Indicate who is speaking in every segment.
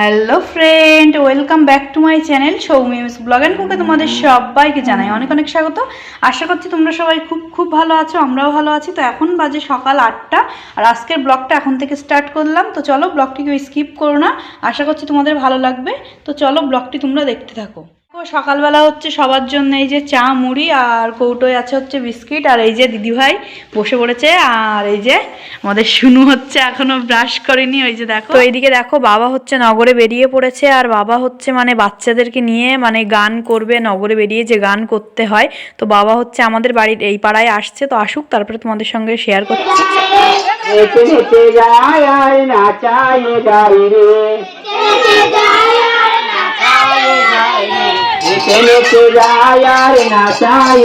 Speaker 1: Hello friend welcome back to my channel Soumi's blog and cook তোমাদের সবাইকে জানাই অনেক অনেক স্বাগত। আশা করছি তোমরা সবাই খুব খুব ভালো আছো, আমরাও ভালো আছি। তো এখন বাজে সকাল আটটা, আর আজকের ব্লগটা এখন থেকে স্টার্ট করলাম। তো চলো ব্লগটিকে স্কিপ করো না। আশা করছি তোমাদের ভালো লাগবে। তো চলো ব্লগটি তোমরা দেখতে থাকো। তো সকালবেলা হচ্ছে সবার জন্য এই যে চা মুড়ি আর কৌটোয় আছে হচ্ছে বিস্কিট আর এই যে দিদিভাই বসে পড়েছে আর এই যে আমাদের শুনু হচ্ছে এখনও ব্রাশ করেনি ওই যে দেখো। তো এইদিকে দেখো বাবা হচ্ছে নগরে বেরিয়ে পড়েছে আর বাবা হচ্ছে মানে বাচ্চাদেরকে নিয়ে মানে গান করবে নগরে বেরিয়ে যে গান করতে হয়। তো বাবা হচ্ছে আমাদের বাড়ির এই পাড়ায় আসছে তো আসুক তারপরে তোমাদের সঙ্গে শেয়ার করছি।
Speaker 2: নেচে নেচে যায় আর নাচায়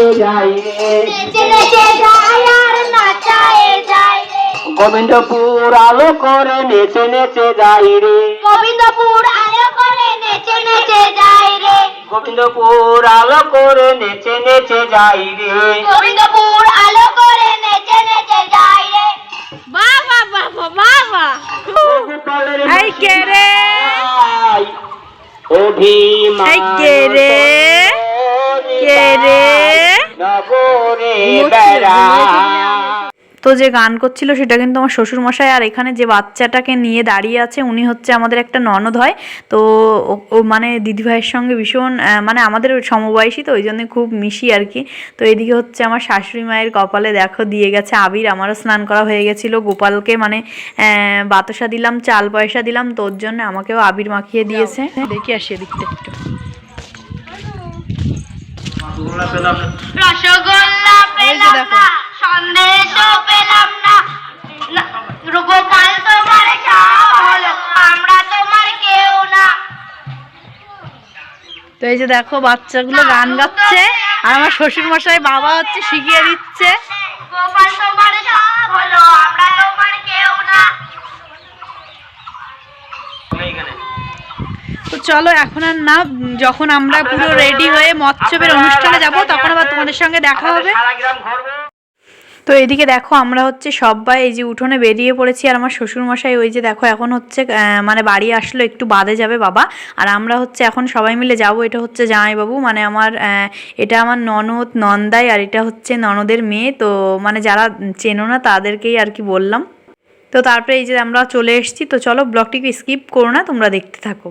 Speaker 2: নেচে নেচে যায়। আর নাচায় যাই গোবিন্দপুর আলো করে নেচে নেচে যাই রে।
Speaker 3: গোবিন্দপুর আলো করে নেচে নেচে যায় রে।
Speaker 2: গোবিন্দপুর আলো করে নেচে নেচে যাই রে।
Speaker 3: গোবিন্দপুর আলো করে নেচে নেচে যায় রে। বাবা বাবা বাবা
Speaker 1: এই কে রে?
Speaker 2: অভিমান
Speaker 1: কেরে কে রে? কে
Speaker 2: নগরে বেড়া।
Speaker 1: তো যে গান করছিল সেটা কিন্তু আমার শ্বশুর মশাই আর এখানে যে বাচ্চাটাকে নিয়ে দাঁড়িয়ে আছে উনি হচ্ছে আমাদের একটা ননদ হয়। তো ও- ও মানে দিদিভাইয়ের সঙ্গে ভীষণ মানে আমাদের সমবয়সী তো ওই জন্য খুব মিশি আর কি। তো এদিকে হচ্ছে আমার শাশুড়ি মায়ের কপালে দেখো দিয়ে গেছে আবির আমারও স্নান করা হয়ে গেছিল। গোপালকে মানে বাতাসা দিলাম চাল পয়সা দিলাম তোর জন্য আমাকেও আবির মাখিয়ে দিয়েছে। দেখি আসি এদিকটা একটু।
Speaker 3: রসগোল্লা পেলাম
Speaker 1: দেখো।
Speaker 3: না সন্দেশও পেলাম না। না, গোপাল তোমার সব হলো আমরা তোমার কেউ না।
Speaker 1: তো এই যে দেখো বাচ্চাগুলো গান গাচ্ছে আর আমার শ্বশুর মশাই বাবা হচ্ছে শিখিয়ে দিচ্ছে।
Speaker 3: গোপাল তোমার সব হলো আমরা তোমার কেউ না।
Speaker 1: তো চলো এখন আর না যখন আমরা পুরো রেডি হয়ে মৎসবের অনুষ্ঠানে যাব তখন আবার তোমাদের সঙ্গে দেখা হবে। তো এদিকে দেখো আমরা হচ্ছে সবাই এই যে উঠোনে বেরিয়ে পড়েছি আর আমার শ্বশুরমশাই ওই যে দেখো এখন হচ্ছে মানে বাড়ি আসলো একটু বাদে যাবে বাবা আর আমরা হচ্ছে এখন সবাই মিলে যাব এটা হচ্ছে জামাইবাবু মানে আমার এটা আমার ননদ নন্দাই আর এটা হচ্ছে ননদের মেয়ে তো মানে যারা চেনো না তাদেরকেই আর কি বললাম তো তারপরে এই যে আমরা চলে এসেছি তো চলো ব্লগটিকে স্কিপ করো না তোমরা দেখতে থাকো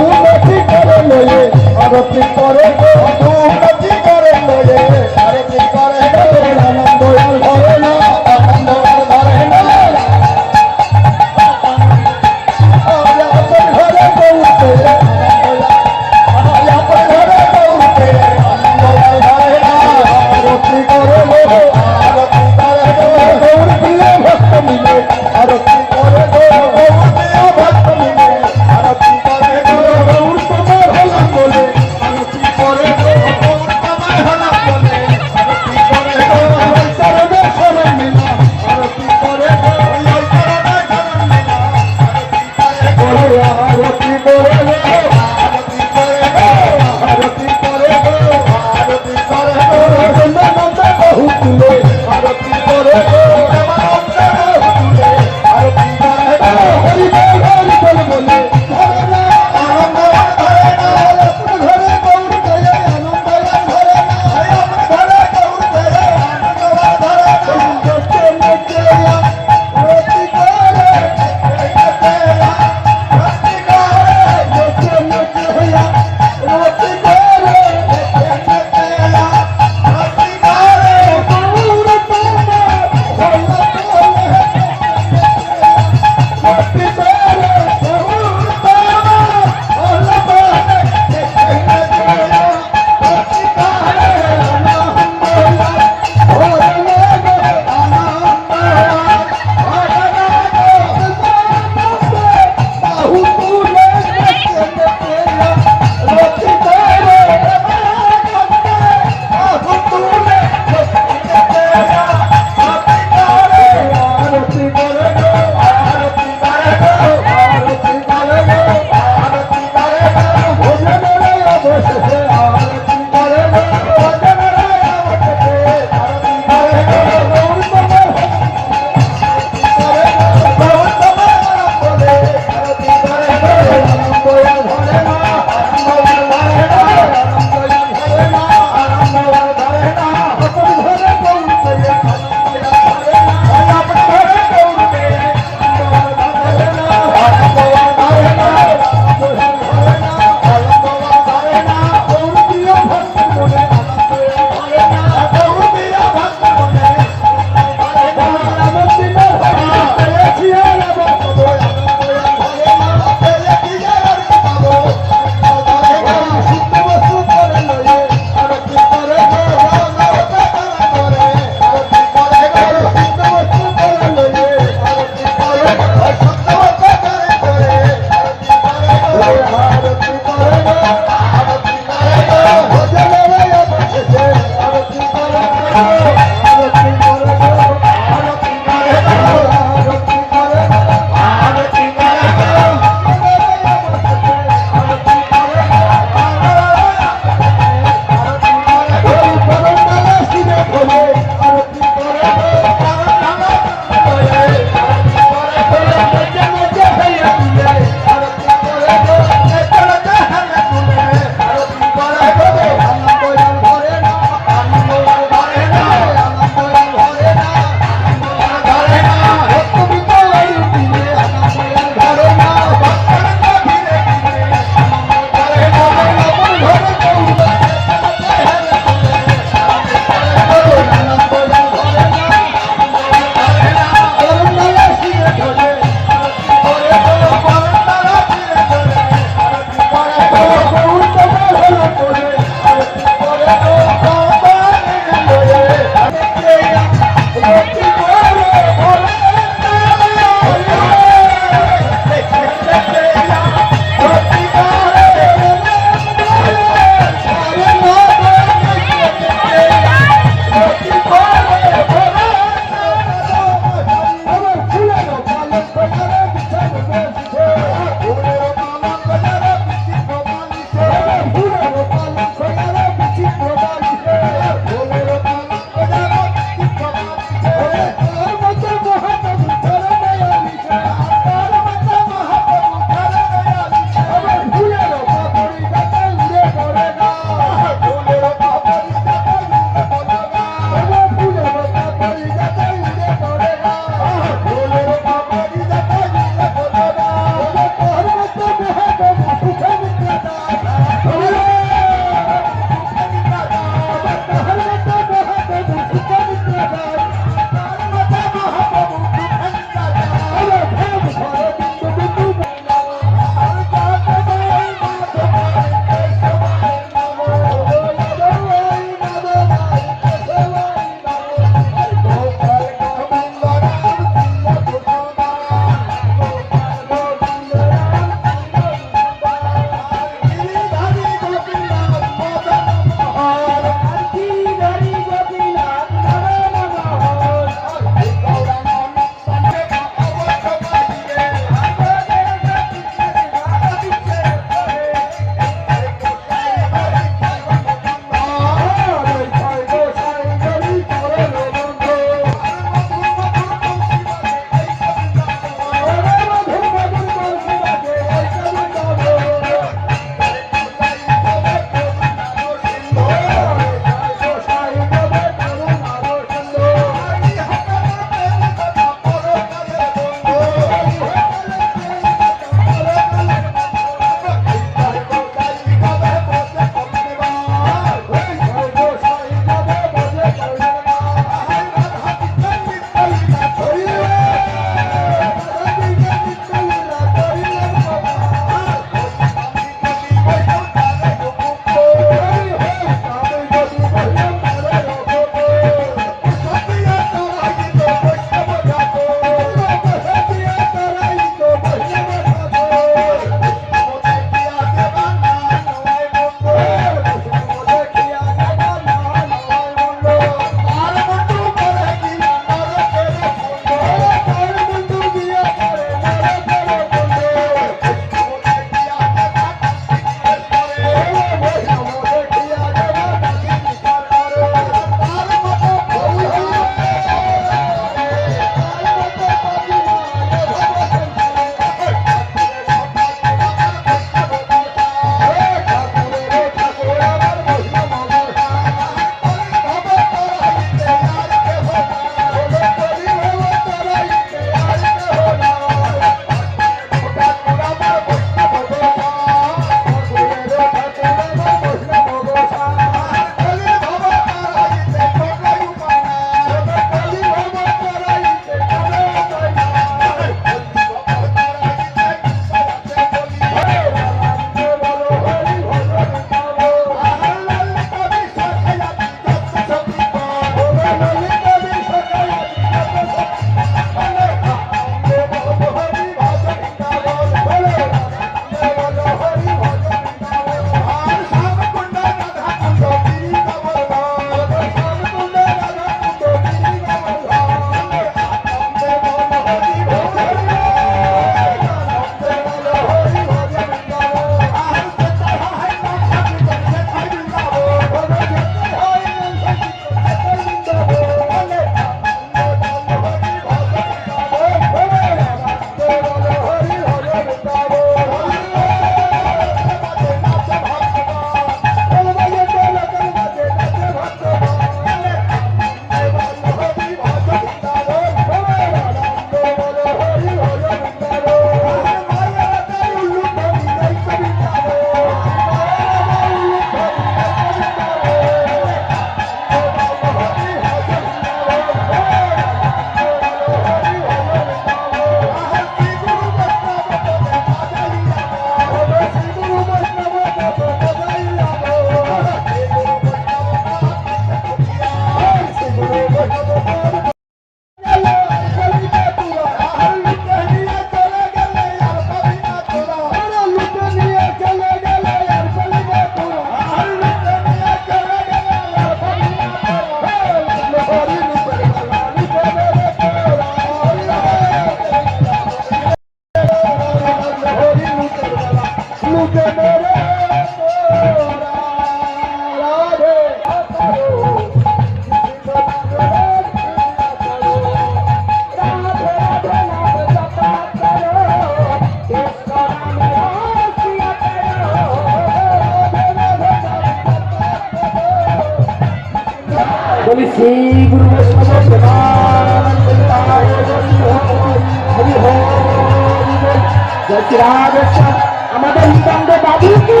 Speaker 4: আমাদের নিতান্ত বাবু কি?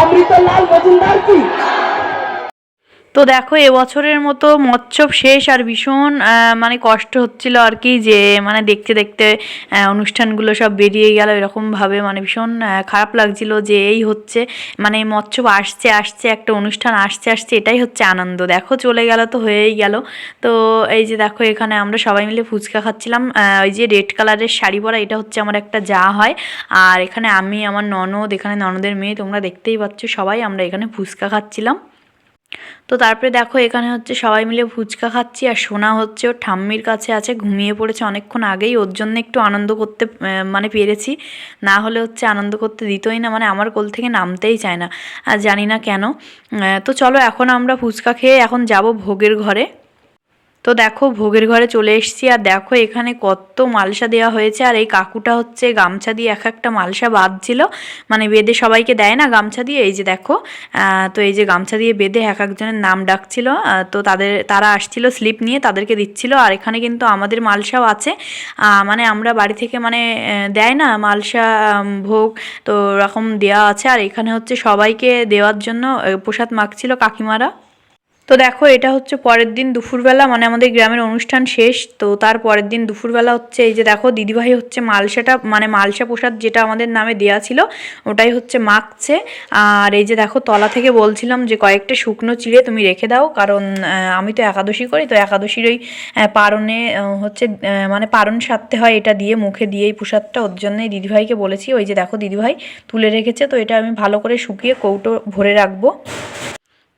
Speaker 4: অমৃতলাল মজুমদার কি?
Speaker 1: তো দেখো এবছরের মতো মৎসব শেষ আর ভীষণ মানে কষ্ট হচ্ছিল আর কি যে মানে দেখতে দেখতে অনুষ্ঠানগুলো সব বেরিয়ে গেল এরকমভাবে মানে ভীষণ খারাপ লাগছিল যে এই হচ্ছে মানে মৎসব আসছে আসছে, একটা অনুষ্ঠান আসছে আসছে, এটাই হচ্ছে আনন্দ। দেখো, চলে গেল তো হয়েই গেল। তো এই যে দেখো, এখানে আমরা সবাই মিলে ফুচকা খাচ্ছিলাম ওই যে রেড কালারের শাড়ি পরা, এটা হচ্ছে আমার একটা যা হয়। আর এখানে আমি, আমার ননদ, এখানে ননদের মেয়ে, তোমরা দেখতেই পাচ্ছ সবাই, আমরা এখানে ফুচকা খাচ্ছিলাম। তো তারপরে দেখো এখানে হচ্ছে সবাই মিলে ফুচকা খাচ্ছি আর সোনা হচ্ছে ওর ঠাম্মির কাছে আছে, ঘুমিয়ে পড়েছে অনেকক্ষণ আগেই। ওর জন্য একটু আনন্দ করতে মানে পেরেছি। না হলে হচ্ছে আনন্দ করতে দিতই না মানে আমার কোল থেকে নামতেই চায় না। আর জানি না কেন। তো চলো এখন আমরা ফুচকা খেয়ে এখন যাব ভোগের ঘরে। তো দেখো, ভোগের ঘরে চলে এসেছি আর দেখো, এখানে কত মালসা দেওয়া হয়েছে। আর এই কাকুটা হচ্ছে গামছা দিয়ে এক একটা মালসা বাঁধছিল। মানে বেঁধে সবাইকে দেয় না গামছা দিয়ে? এই যে দেখো তো এই যে গামছা দিয়ে বেঁধে এক একজনের নাম ডাকছিল। তো তাদের, তারা আসছিল স্লিপ নিয়ে, তাদেরকে দিচ্ছিল। আর এখানে কিন্তু আমাদের মালসাও আছে। মানে আমরা বাড়ি থেকে মানে দেয় না মালসা ভোগ, তো ওরকম দেওয়া আছে। আর এখানে হচ্ছে সবাইকে দেওয়ার জন্য প্রসাদ মাখছিল কাকিমারা। তো দেখো, এটা হচ্ছে পরের দিন দুপুরবেলা মানে আমাদের গ্রামের অনুষ্ঠান শেষ। তো তার পরের দিন দুপুরবেলা হচ্ছে এই যে দেখো, দিদিভাই হচ্ছে মালসাটা মানে মালসা প্রসাদ যেটা আমাদের নামে দেয়া ছিল, ওটাই হচ্ছে মাখছে। আর এই যে দেখো, তলা থেকে বলছিলাম যে কয়েকটা শুকনো চিড়ে তুমি রেখে দাও, কারণ আমি তো একাদশী করি, তো একাদশীর ওই পারণে হচ্ছে মানে পারণ সারতে হয় এটা দিয়ে, মুখে দিয়ে এই প্রসাদটা, ওর জন্যই দিদিভাইকে বলেছি, ওই যে দেখো, দিদিভাই তুলে রেখেছে, তো এটা আমি ভালো করে শুকিয়ে কৌটো ভরে রাখব।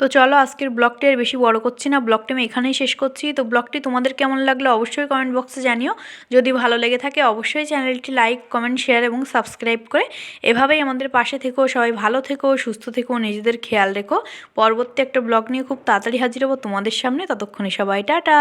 Speaker 1: তো চলো আজকের ব্লগটি আর বেশি বড় করছি না, ব্লগটি আমি এখানেই শেষ করছি। তো ব্লগটি তোমাদের কেমন লাগল অবশ্যই কমেন্ট বক্সে জানিও। যদি ভালো লেগে থাকে অবশ্যই চ্যানেলটি লাইক কমেন্ট শেয়ার এবং সাবস্ক্রাইব করে এভাবেই আমাদের পাশে থেকেও সবাই ভালো থেকো, সুস্থ থেকো, নিজেদের খেয়াল রেখো। পরবর্তী একটা ব্লগ নিয়ে খুব তাড়াতাড়ি হাজির হব তোমাদের সামনে, ততক্ষণে সবাই টাটা।